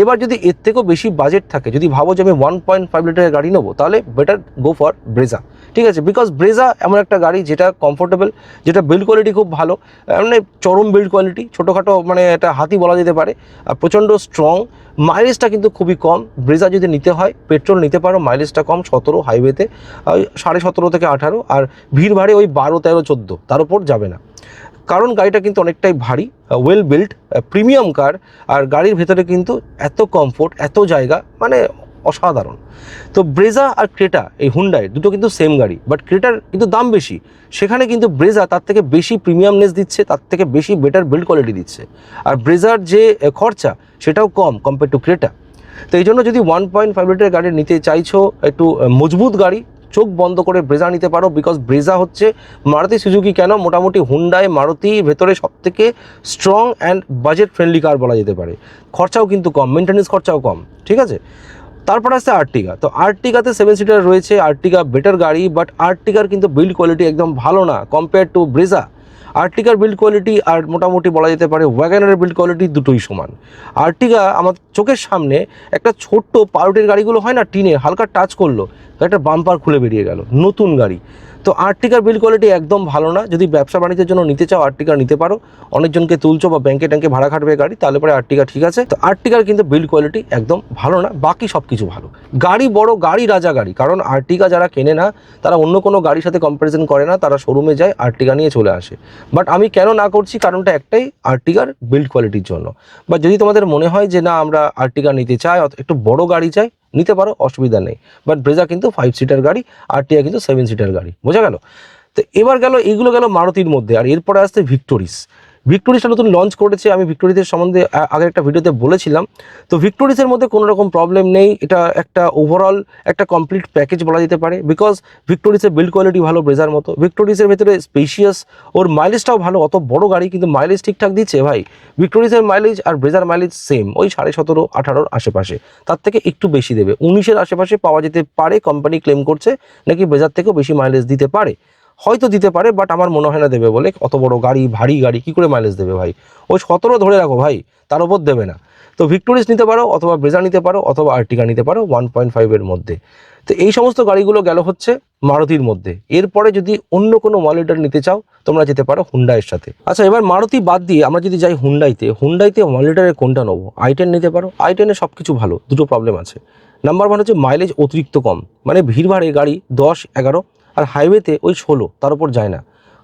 এবার যদি এর থেকেও বেশি বাজেট থাকে, যদি ভাবো যে আমি ওয়ান পয়েন্ট ফাইভ লিটারের গাড়ি নেব, তাহলে বেটার গো ফর ব্রেজা ঠিক আছে? বিকজ ব্রেজা এমন একটা গাড়ি যেটা কমফোর্টেবল যেটা বিল্ড কোয়ালিটি খুব ভালো মানে চরম বিল্ড কোয়ালিটি ছোটোখাটো মানে একটা হাতি বলা যেতে পারে, আর প্রচণ্ড স্ট্রং মাইলেজটা কিন্তু খুবই কম। ব্রেজা যদি নিতে হয় পেট্রোল নিতে পারো মাইলেজটা কম, সতেরো হাইওয়েতে সাড়ে সতেরো থেকে আঠারো, আর ভিড় ভাড়ে ওই বারো, তেরো, চোদ্দ, তার উপর যাবে না। কারণ গাড়িটা কিন্তু অনেকটাই ভারী ওয়েল বিল্ড প্রিমিয়াম কার আর গাড়ির ভেতরে কিন্তু এত কমফোর্ট এত জায়গা মানে অসাধারণ। তো ব্রেজা আর ক্রেটা এই হুন্ডাই দুটো কিন্তু সেম গাড়ি বাট ক্রেটার কিন্তু দাম বেশি। সেখানে কিন্তু ব্রেজা তার থেকে বেশি প্রিমিয়ামনেস দিচ্ছে, তার থেকে বেশি বেটার বিল্ড কোয়ালিটি দিচ্ছে। আর ব্রেজার যে খরচা, সেটাও কম কম্পেয়ার টু ক্রেটা তো এই জন্য যদি ওয়ান পয়েন্ট ফাইভ লিটার গাড়ি নিতে চাইছো, একটু মজবুত গাড়ি চোখ বন্ধ করে ব্রেজা নিতে পারো বিকজ ব্রেজা হচ্ছে মারুতি সুজুকি কেন? মোটামুটি হুন্ডায় মারুতি ভেতরে সব থেকে strong and budget friendly car বলা যেতে পারে। খরচাও কিন্তু কম মেনটেন্স খরচাও কম, ঠিক আছে? তারপর আসছে আর্টিকা তো আর্টিকাতে সেভেন সিটার রয়েছে আর্টিকা বেটার গাড়ি বাট আর্টিকার কিন্তু বিল্ড কোয়ালিটি একদম ভালো না কম্পেয়ার টু ব্রেজা। আর্টিকার বিল্ড কোয়ালিটি আর মোটামুটি বলা যেতে পারে ওয়াগানারের বিল্ড কোয়ালিটি দুটোই সমান। আর্টিকা আমার চোখের সামনে একটা ছোট্ট পাউটের গাড়িগুলো হয় না টিনে হালকা টাচ করল একটা বাম্পার খুলে বেরিয়ে গেল, নতুন গাড়ি। তো আর্টিকার বিল্ড কোয়ালিটি একদম ভালো না। যদি ব্যবসা বাণিজ্যের জন্য নিতে চাও আর্টিকা নিতে পারো। অনেকজনকে তুলছো বা ব্যাংকে ট্যাঙ্কে ভাড়া খাটবে গাড়ি, তাহলে পরে আর্টিকা ঠিক আছে। তো আর্টিকার কিন্তু বিল্ড কোয়ালিটি একদম ভালো না, বাকি সব কিছু ভালো। গাড়ি বড়, গাড়ি রাজা গাড়ি, কারণ আর্টিকা যারা কেনে না, তারা অন্য কোনো গাড়ির সাথে কম্পারিজন করে না, তারা শোরুমে যায়, আর্টিকা নিয়ে চলে আসে। বাট আমি কেন না করছি? কারণটা একটাই, আর্টিকার বিল্ড কোয়ালিটির জন্য। বা যদি তোমাদের মনে হয় যে না, আমরা আর্টিকা নিতে চাই একটু বড় গাড়ি চাই নিতে পারো, অসুবিধা নেই। বাট ব্রেজা কিন্তু ফাইভ সিটার গাড়ি আর টিয়া কিন্তু সেভেন সিটার গাড়ি। বোঝা গেল? তো এবার গেল এইগুলো গেল মারুতির মধ্যে, আর এরপরে আসছে ভিক্টোরিস ভিক্টোরিসটা নতুন লঞ্চ করেছে, আমি ভিক্টোরিসের সম্বন্ধে আগের একটা ভিডিওতে বলেছিলাম। তো ভিক্টোরিসের মধ্যে কোনো রকম প্রবলেম নেই, এটা একটা ওভারঅল একটা কমপ্লিট প্যাকেজ বলা যেতে পারে বিকজ ভিক্টোরিসের বিল্ড কোয়ালিটি ভালো ব্রেজার মতো। ভিক্টোরিসের ভেতরে স্পেশিয়াস ওর মাইলেজটাও ভালো, অত বড় গাড়ি কিন্তু মাইলেজ ঠিকঠাক দিচ্ছে ভাই। ভিক্টোরিসের মাইলেজ আর ব্রেজার মাইলেজ সেম ওই সাড়ে সতেরো, আঠারোর আশেপাশে। তার থেকে একটু বেশি দেবে। উনিশের আশেপাশে পাওয়া যেতে পারে কোম্পানি ক্লেম করছে, নাকি ব্রেজার থেকেও বেশি মাইলেজ দিতে পারে। হয়তো দিতে পারে বাট আমার মনে হয় না দেবে বলে। অত বড় গাড়ি, ভারী গাড়ি, কি করে মাইলেজ দেবে ভাই? ওই সতেরো ধরে রাখো ভাই, তার উপর দেবে না। তো ভিক্টোরিস নিতে পারো, অথবা ব্রেজা নিতে পারো, অথবা আর্টিকা নিতে পারো ওয়ান পয়েন্ট ফাইভের মধ্যে। তো এই সমস্ত গাড়িগুলো গেল হচ্ছে মারুতির মধ্যে। এরপরে যদি অন্য কোনো ওয়ালিটার নিতে চাও, তোমরা যেতে পারো হুন্ডাইয়ের সাথে। আচ্ছা এবার মারুতি বাদ দিয়ে আমরা যদি যাই হুন্ডাইতে হুন্ডাইতে ওয়ান লিটারের কোনটা নেব? আই টেন নিতে পারো। আই টেনে সব কিছু ভালো, দুটো প্রবলেম আছে। নাম্বার ওয়ান হচ্ছে মাইলেজ অতিরিক্ত কম। মানে ভিড়ভাড়ে গাড়ি দশ, এগারো আর হাইওয়েতে ওই ষোলো, তার উপর যায় না।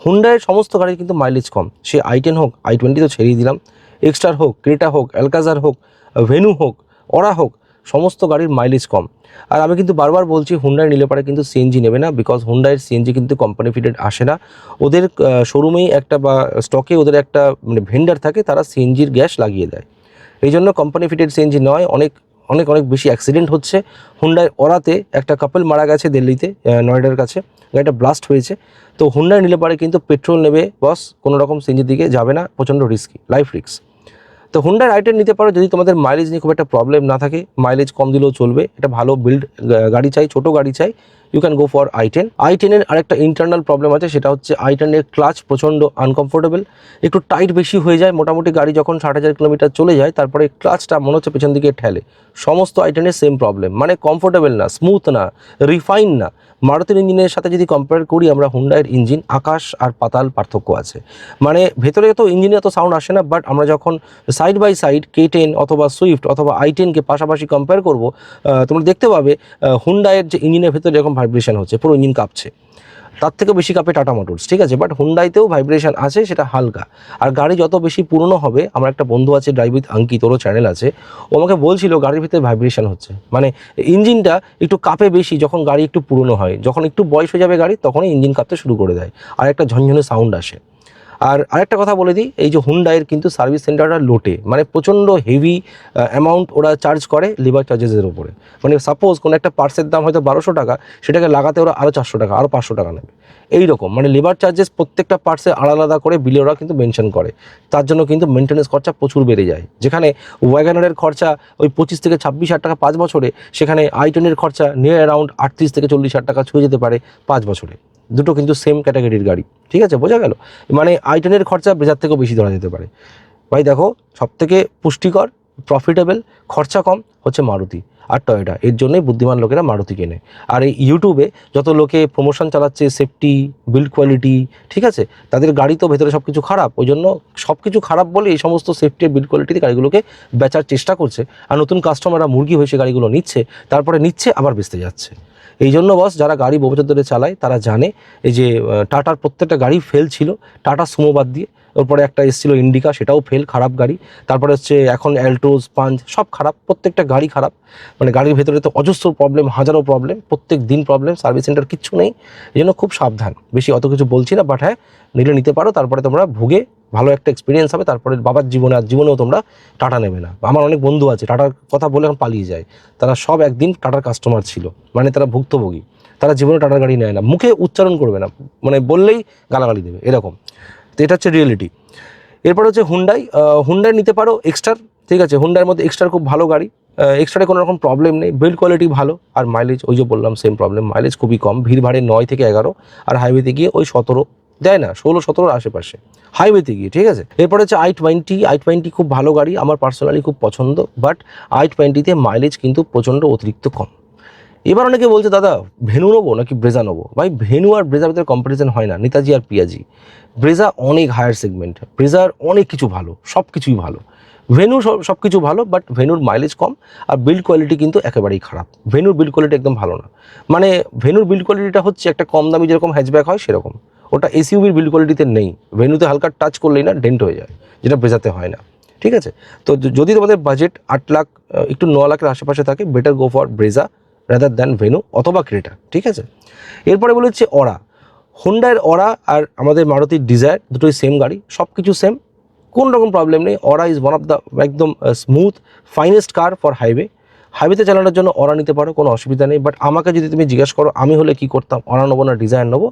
হুন্ডাইয়ের সমস্ত গাড়ির কিন্তু মাইলেজ কম। সে আই টেন হোক আই টোয়েন্টি তো ছেড়েই দিলাম। এক্সটার হোক ক্রেটা হোক অ্যালকাজার হোক ভেনু হোক অরা হোক, সমস্ত গাড়ির মাইলেজ কম। আর আমি কিন্তু বারবার বলছি হুন্ডাই নিলে পারে কিন্তু সিএনজি নেবে না বিকজ হুন্ডাইয়ের সিএনজি কিন্তু কোম্পানি ফিটেড আসে না। ওদের শোরুমেই একটা বা স্টকে ওদের একটা মানে ভেন্ডার থাকে, তারা সিএনজির গ্যাস লাগিয়ে দেয়। এই জন্য কোম্পানি ফিটেড সিএনজি নয়, অনেক অনেক অনেক বেশি অ্যাক্সিডেন্ট হচ্ছে। হুন্ডাই ওরাতে একটা কাপল মারা গেছে দিল্লিতে নয়ডার কাছে। গাড়িটা ব্লাস্ট হয়েছে। তো হুন্ডাই নিলে পারে কিন্তু পেট্রোল নেবে বস কোনো রকম সিঞ্জির দিকে যাবে না, প্রচণ্ড রিস্কি লাইফ রিস্ক তো হুন্ডার আইটেন নিতে পারো যদি তোমাদের মাইলেজ নিয়ে খুব একটা প্রবলেম না থাকে। মাইলেজ কম দিলেও চলবে, এটা ভালো বিল্ড গাড়ি চাই, ছোট গাড়ি চাই। You can go for I ten I টেনের আরেকটা ইন্টারনাল প্রবলেম আছে, সেটা হচ্ছে আই টেনের ক্লাচ প্রচণ্ড আনকমফোর্টেবল একটু টাইট বেশি হয়ে যায়, মোটামুটি গাড়ি যখন ষাট হাজার কিলোমিটার চলে যায়, তারপরে ক্লাচটা মনে হচ্ছে পেছন দিকে ঠেলে। সমস্ত আই টেনের সেম প্রবলেম মানে কমফোর্টেবল না স্মুথ না রিফাইন না। মারুতির ইঞ্জিনের সাথে যদি কম্পেয়ার করি, আমরা হুন্ডাইয়ের ইঞ্জিন, আকাশ আর পাতাল পার্থক্য আছে। মানে ভেতরে তো ইঞ্জিনে এত সাউন্ড আসে না বাট আমরা যখন side by side K ten অথবা সুইফট অথবা আই টেনকে পাশাপাশি কম্পেয়ার করব তোমরা দেখতে পাবে হুন্ডাইয়ের যে ইঞ্জিনের ভেতরে এরকম ভাইব্রেশন হচ্ছে, পুরো ইঞ্জিন কাঁপছে। তার থেকে বেশি কাঁপে টাটা মোটরস ঠিক আছে? বাট হুন্ডাইতেও ভাইব্রেশন আছে, সেটা হালকা। আর গাড়ি যত বেশি পুরনো হবে, আমার একটা বন্ধু আছে ড্রাইভ উইথ আঙ্কিত ওরও চ্যানেল আছে, ও আমাকে বলছিল গাড়ির ভিতরে ভাইব্রেশন হচ্ছে। মানে ইঞ্জিনটা একটু কাঁপে বেশি যখন গাড়ি একটু পুরনো হয়, যখন একটু বয়স হয়ে যাবে গাড়ি, তখনই ইঞ্জিন কাঁপতে শুরু করে দেয়। আর একটা ঝনঝনে সাউন্ড আসে। আর আরেকটা কথা বলে দিই, এই যে হুন্ডাইয়ের কিন্তু সার্ভিস সেন্টারটা লোটে মানে প্রচণ্ড হেভি অ্যামাউন্ট ওরা চার্জ করে লিভার চার্জেসের উপরে। মানে সাপোজ কোনো একটা পার্সের দাম হয়তো বারোশো টাকা, সেটাকে লাগাতে ওরা আরও চারশো টাকা আরও পাঁচশো টাকা নেবে। এই রকম মানে লেবার চার্জেস প্রত্যেকটা পার্টসে আলাদা আলাদা করে বিলে ওরা কিন্তু মেনশন করে। তার জন্য কিন্তু মেনটেন্যান্স খরচা প্রচুর বেড়ে যায়। যেখানে ওয়াগানারের খরচা ওই পঁচিশ থেকে ছাব্বিশ হাজার টাকা পাঁচ বছরে, সেখানে আইটেনের খরচা নিয়ার অ্যারাউন্ড আটত্রিশ থেকে চল্লিশ হাজার টাকা ছুঁয়ে যেতে পারে পাঁচ বছরে। দুটো কিন্তু সেম ক্যাটাগরির গাড়ি, ঠিক আছে? বোঝা গেল? মানে আইটেনের খরচা ব্রেজার থেকেও বেশি ধরা যেতে পারে। ভাই দেখো সব থেকে পুষ্টিকর প্রফিটেবল খরচা কম হচ্ছে মারুতি আর টয়োটা। এর জন্যই বুদ্ধিমান লোকেরা মারুতি কেনে। আর এই ইউটিউবে যত লোকে প্রমোশন চালাচ্ছে সেফটি বিল্ড কোয়ালিটি ঠিক আছে? তাদের গাড়ি তো ভেতরে সব কিছু খারাপ। ওই জন্য সব কিছু খারাপ বলে এই সমস্ত সেফটি বিল্ড কোয়ালিটিতে গাড়িগুলোকে বেচার চেষ্টা করছে। আর নতুন কাস্টমাররা মুরগি হয়ে সে গাড়িগুলো নিচ্ছে, তারপরে নিচ্ছে, আবার বেচতে যাচ্ছে। এই জন্য বস যারা গাড়ি বহু চালায়, তারা জানে, এই যে টাটার প্রত্যেকটা গাড়ি ফেল ছিল। টাটা সুমো বাদ দিয়ে ওরপরে একটা এসেছিল ইন্ডিকা সেটাও ফেল খারাপ গাড়ি। তারপরে হচ্ছে এখন অ্যাল্টোজ পাঞ্চ সব খারাপ, প্রত্যেকটা গাড়ি খারাপ। মানে গাড়ির ভেতরে তো অজস্র প্রবলেম হাজারো প্রবলেম প্রত্যেক দিন প্রবলেম সার্ভিস সেন্টার কিচ্ছু নেই। এই জন্য খুব সাবধান। বেশি অত কিছু বলছি না বাট হ্যাঁ নিলে নিতে পারো, তারপরে তোমরা ভুগে ভালো একটা এক্সপিরিয়েন্স হবে, তারপরে বাবার জীবনে আর জীবনেও তোমরা টাটা নেবে না। আমার অনেক বন্ধু আছে, টাটার কথা বলে এখন পালিয়ে যায়। তারা সব একদিন টাটার কাস্টমার ছিল। মানে তারা ভুক্তভোগী। তারা জীবনে টাটার গাড়ি নেয় না। মুখে উচ্চারণ করবে না। মানে বললেই গালাগালি দেবে, এরকম। তো এটা হচ্ছে রিয়েলিটি এরপর হচ্ছে হুন্ডাই হুন্ডাই নিতে পারো এক্সট্রার ঠিক আছে? হুন্ডার মধ্যে এক্সট্রার খুব ভালো গাড়ি। এক্সট্রাতে কোনো রকম প্রবলেম নেই। বিল্ড কোয়ালিটি ভালো। আর মাইলেজ ওই যে বললাম সেম প্রবলেম মাইলেজ খুবই কম। ভিড় ভাড়ে নয় থেকে এগারো। আর হাইওয়েতে গিয়ে ওই সতেরো দেয় না, ষোলো সতেরোর আশেপাশে। হাইওয়েতে গিয়ে, ঠিক আছে? এরপর হচ্ছে আই টোয়েন্টি আই টোয়েন্টি খুব ভালো গাড়ি। আমার পার্সোনালি খুব পছন্দ। বাট আই টোয়েন্টিতে মাইলেজ কিন্তু প্রচণ্ড অতিরিক্ত কম। এবার অনেকে বলছে, দাদা, ভেনু নেব নাকি ব্রেজা নেব? ভাই, ভেনু আর ব্রেজার ভিতরে কম্পারিজন হয় না। নেতাজি আর পিয়াজি। ব্রেজা অনেক হায়ার সেগমেন্ট ব্রেজার অনেক কিছু ভালো, সব কিছুই ভালো। ভেনু সব সব কিছু ভালো বাট ভেনুর মাইলেজ কম আর বিল্ড কোয়ালিটি কিন্তু একেবারেই খারাপ। ভেনুর বিল্ড কোয়ালিটি একদম ভালো না। মানে ভেনুর বিল্ড কোয়ালিটিটা হচ্ছে একটা কম দামি যেরকম হ্যাচব্যাক হয় সেরকম। ওটা এসইউবির বিল্ড কোয়ালিটিতে নেই। ভেনুতে হালকা টাচ করলেই না ডেন্ট হয়ে যায়, যেটা ব্রেজাতে হয় না। ঠিক আছে? তো যদি তোমাদের বাজেট আট লাখ একটু ন লাখের আশেপাশে থাকে better go for Brezza. Rather than Venue অথবা ক্রেটা, ঠিক আছে? এরপরে বলে হচ্ছে অরা হুন্ডার অরা আর আমাদের মারুতির ডিজায়ার দুটোই সেম গাড়ি সব কিছু সেম কোন রকম প্রবলেম নেই। Aura is one of the একদম smooth finest car for highway হাইওয়েতে চালানোর জন্য অরা নিতে পারো, কোনো অসুবিধা নেই। বাট আমাকে যদি তুমি জিজ্ঞেস করো, আমি হলে কি করতাম? অরা নেব না ডিজায়ার নেব?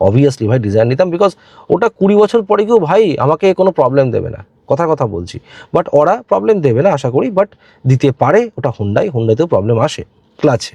অবভিয়াসলি ভাই ডিজায়ার নিতাম বিকজ ওটা কুড়ি বছর পরে গিয়েও ভাই, আমাকে কোনো প্রবলেম দেবে না। কথা কথা বলছি। বাট ওরা প্রবলেম দেবে না, আশা করি। বাট দিতে পারে, ওটা হুন্ডাই হুন্ডাইতেও প্রবলেম আসে ক্লাচে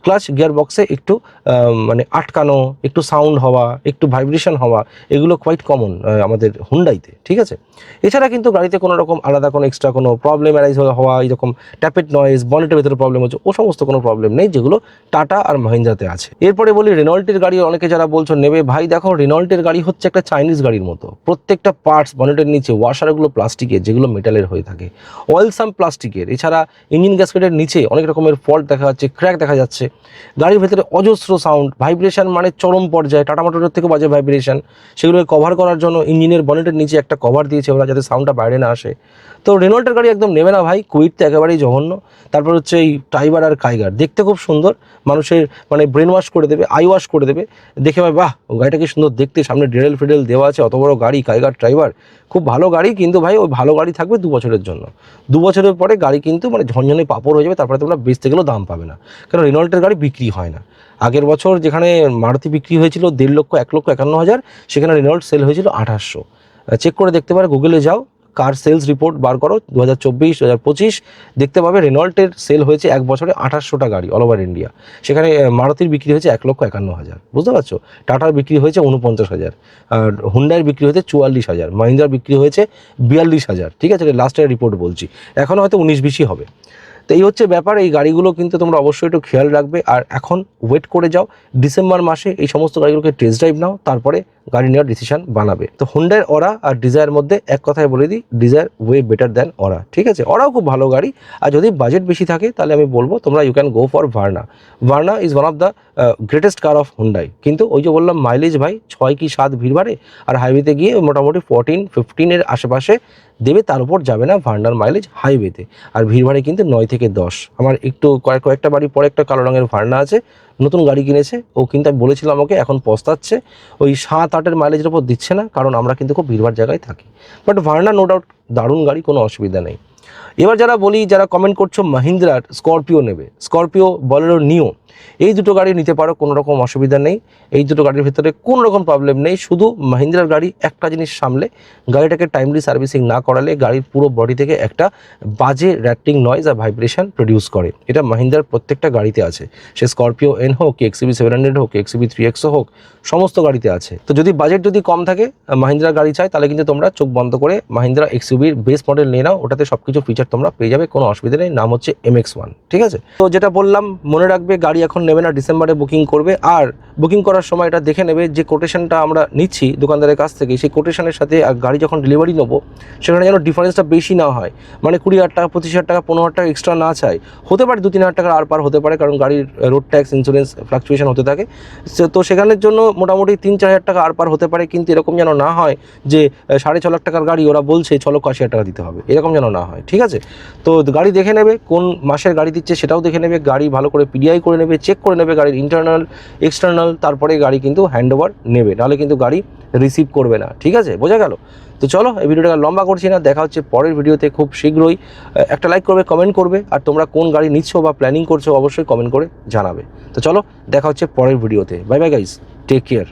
ক্লাচ গিয়ার বক্সে একটু মানে আটকানো, একটু সাউন্ড হওয়া, একটু ভাইব্রেশন হওয়া, এগুলো কোয়াইট কমন আমাদের হুন্ডাইতে ঠিক আছে? এছাড়া কিন্তু গাড়িতে কোনো রকম আলাদা কোনো এক্সট্রা কোনো প্রবলেম অ্যারাইজ হওয়া এরকম ট্যাপেট নয়েজ বনেটের ভেতরে প্রবলেম হচ্ছে, ও সমস্ত কোনো প্রবলেম নেই, যেগুলো টাটা আর মহিন্দ্রাতে আছে। এরপরে বলি রেনল্টের গাড়ি, অনেকে যারা বলছো, নেবে ভাই, দেখো রেনল্টের গাড়ি হচ্ছে একটা চাইনিজ গাড়ির মতো। প্রত্যেকটা পার্টস বনেটের নিচে ওয়াশারগুলো প্লাস্টিকের যেগুলো মেটালের হয়ে থাকে। অয়েল সাম প্লাস্টিকের এছাড়া ইঞ্জিন গ্যাসকেটের নিচে অনেক রকমের ফল্ট দেখা যাচ্ছে ক্র্যাক দেখা যাচ্ছে। গাড়ির ভেতরে অজস্র সাউন্ড ভাইব্রেশন মানে চরম পর্যায়ে। টাটা মোটরের থেকে বাজে ভাইব্রেশন সেগুলোকে কভার করার জন্য ইঞ্জিনের বনেটের নিচে একটা কভার দিয়েছে ওরা যাতে সাউন্ডটা বাইরে না আসে। তো রেনল্টের গাড়ি একদম নেবে না ভাই, কুইট তো একেবারেই জঘন্য। তারপর হচ্ছে এই টাইবার আর কাইগার দেখতে খুব সুন্দর, মানুষের মানে ব্রেন ওয়াশ করে দেবে আই ওয়াশ করে দেবে। দেখে ভাই, বাহ, ও গাড়িটা কি সুন্দর দেখতে, সামনে ডেরেল ফেডেল দেওয়া আছে, অত বড় গাড়ি কাইগার ড্রাইভার খুব ভালো গাড়ি, কিন্তু ভাই, ওই ভালো গাড়ি থাকবে দু বছরের জন্য। দু বছরের পরে গাড়ি কিন্তু মানে ঝনঝনে পাপড় হয়ে যাবে, তারপরে তোমরা বেচতে গেলেও দাম পাবে না। কারণ রেনল্টের গাড়ি বিক্রি হয় না। আগের বছর যেখানে মারুতি বিক্রি হয়েছিল দেড় লক্ষ, এক লক্ষ একান্ন হাজার, সেখানে রেনল্ট সেল হয়েছিল আঠাশশো। চেক করে দেখতে পারে গুগলে যাও কার সেলস রিপোর্ট বার করো দু হাজার চব্বিশ দু হাজার পঁচিশ, দেখতে পাবে রেনল্টের সেল হয়েছে এক বছরে আঠাশশোটা গাড়ি অল ওভার ইন্ডিয়া সেখানে মারুতির বিক্রি হয়েছে এক লক্ষ একান্ন হাজার। বুঝতে পারছ? টাটার বিক্রি হয়েছে উনপঞ্চাশ হাজার। আর হুন্ডাইয়ের বিক্রি হয়েছে চুয়াল্লিশ হাজার। মাহিন্দ্রার বিক্রি হয়েছে বিয়াল্লিশ হাজার। ঠিক আছে? লাস্টের রিপোর্ট বলছি। এখন হয়তো উনিশ বিশই হবে। তো এই হচ্ছে ব্যাপার, এই গাড়িগুলো কিন্তু তোমরা অবশ্যই একটু খেয়াল রাখবে। আর এখন ওয়েট করে যাও ডিসেম্বর মাসে এই সমস্ত গাড়িগুলোকে টেস্ট ড্রাইভ নাও, তারপরে গাড়ি নেওয়ার ডিসিশন বানাবে। তো হুন্ডার অরা আর ডিজায়ার মধ্যে এক কথায় বলে দিই Dzire way better than Aura ঠিক আছে? অরাও খুব ভালো গাড়ি। আর যদি বাজেট বেশি থাকে, তাহলে আমি বলব তোমরা you can go for Verna Verna is one of the greatest car of Hyundai কিন্তু ওই যে বললাম মাইলেজ ভাই, ছয় কি সাত ভিড় বাড়ে? আর হাইওয়েতে গিয়ে মোটামুটি ফোরটিন ফিফটিনের আশেপাশে দেবে, তার উপর যাবে না ভার্নার মাইলেজ হাইওয়েতে আর ভিড় ভাড়ে কিন্তু নয় থেকে দশ। আমার একটু কয়েক, কয়েকটা বাড়ি পরে একটা কালো রঙের ভার্না আছে। নতুন গাড়ি কিনেছে। ও কিন্তু আমি বলেছিল আমাকে, এখন পস্তাচ্ছে। ওই সাত আটের মাইলেজের ওপর দিচ্ছে না, কারণ আমরা কিন্তু খুব ভিড়ভাড় জায়গায় থাকি। বাট ভার্না নো ডাউট দারুণ গাড়ি, কোনো অসুবিধা নেই। এবার যারা বলি, যারা কমেন্ট করছ মাহিন্দ্রার স্করপিও নেবে। স্করপিও বলেরো নিও এই দুটো গাড়ি নিতে পারো, কোনো রকম অসুবিধা নেই। এই দুটো গাড়ির ভিতরে কোনো রকম প্রবলেম নেই। শুধু মাহিন্দ্রার গাড়ি একটা জিনিস সামলে, গাড়িটাকে টাইমলি সার্ভিসিং না করালে গাড়ির পুরো বডি থেকে একটা বাজে র্যাটিং নয়েজ আর ভাইব্রেশন প্রডিউস করে। এটা মাহিন্দ্রার প্রত্যেকটা গাড়িতে আছে। সে স্করপিও এন হোক এক্সিবি সেভেন হান্ড্রেড হোক এক্সিবি থ্রি এক্সও হোক, সমস্ত গাড়িতে আছে। তো যদি বাজেট যদি কম থাকে মাহিন্দ্রা গাড়ি চাই, তাহলে কিন্তু তোমরা চোখ বন্ধ করে মাহিন্দ্রা এক্সইউবির বেস মডেল নিয়ে নাও। ওটাতে সব কিছু ফিচার তোমরা পেয়ে যাবে, কোনো অসুবিধা নেই। নাম হচ্ছে এম এক্স ওয়ান ঠিক আছে? তো যেটা বললাম, মনে রাখবে, গাড়ি এখন নেবে না, ডিসেম্বরে বুকিং করবে। আর বুকিং করার সময় এটা দেখে নেবে যে কোটেশনটা আমরা নিচ্ছি দোকানদারের কাছ থেকে। সেই কোটেশনের সাথে গাড়ি যখন ডেলিভারি নেব, সেখানে যেন ডিফারেন্সটা বেশি না হয়। মানে কুড়ি হাজার টাকা, পঁচিশ হাজার টাকা, পনেরো হাজার টাকা এক্সট্রা না চাই। হতে পারে দু তিন হাজার টাকার আর পার হতে পারে, কারণ গাড়ির রোড ট্যাক্স ইন্স্যুরেন্স ফ্লাকচুয়েশন হতে থাকে। তো সেখানের জন্য মোটামুটি তিন, চার হাজার টাকা আর পার হতে পারে, কিন্তু এরকম যেন না হয় যে সাড়ে ছ লাখ টাকার গাড়ি ওরা বলছে, ছ লক্ষ আশি হাজার টাকা দিতে হবে। এরকম যেন না হয়, ঠিক আছে? তো গাড়ি দেখে নেবে, কোন মাসের গাড়ি দিচ্ছে সেটাও দেখে নেবে, গাড়ি ভালো করে পিডিআই করে নেবে চেক করে নেবে গাড়ির ইন্টারনাল এক্সটার্নাল তারপরে গাড়ি কিন্তু হ্যান্ড ওভার নেবে। নাহলে কিন্তু গাড়ি রিসিভ করবে না। ঠিক আছে? বোঝা গেল? তো চলো, এই ভিডিওটা লম্বা করছি না। দেখা হচ্ছে পরের ভিডিওতে খুব শীঘ্রই। একটা লাইক করবে কমেন্ট করবে। আর তোমরা কোন গাড়ি নিচ্ছ বা প্ল্যানিং করছ, অবশ্যই কমেন্ট করে জানাবে। তো চলো, দেখা হচ্ছে পরের ভিডিওতে। Bye bye guys take care